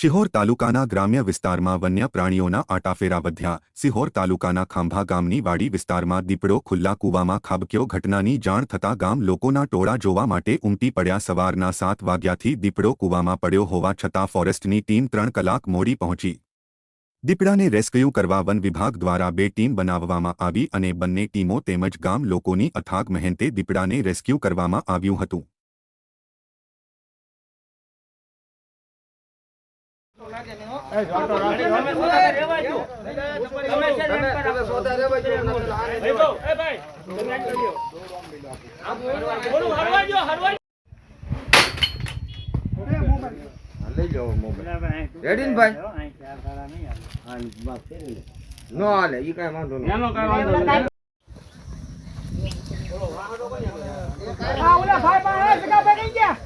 શિહોર તાલુકાના ગ્રામ્ય વિસ્તારમાં વન્ય પ્રાણીઓના આટાફેરા વધ્યા. સિહોર તાલુકાના ખાંભા ગામની વાડી વિસ્તારમાં દીપડો, ખુલ્લા કૂવામાં ખાબક્યો ઘટનાની જાણ થતાં ગામ લોકોના ટોળા જોવા માટે ઉમટી પડ્યા. સવારના સાત વાગ્યાથી દીપડો કૂવામાં પડ્યો હોવા છતાં ફોરેસ્ટની ટીમ ત્રણ કલાક મોડી પહોંચી. દીપડાને રેસ્ક્યુ કરવા વન વિભાગ દ્વારા બે ટીમ બનાવવામાં આવી અને બંને ટીમો તેમજ ગામ લોકોની અથાગ મહેનતે દીપડાને રેસ્ક્યુ કરવામાં આવ્યું હતું. રેડી ને ભાઈ નો હાલે ઈ કાંઈ વાંધો નહીં એનો કઈ વાંધો નહીં આ ઓલા ભાઈ પાસે ગયા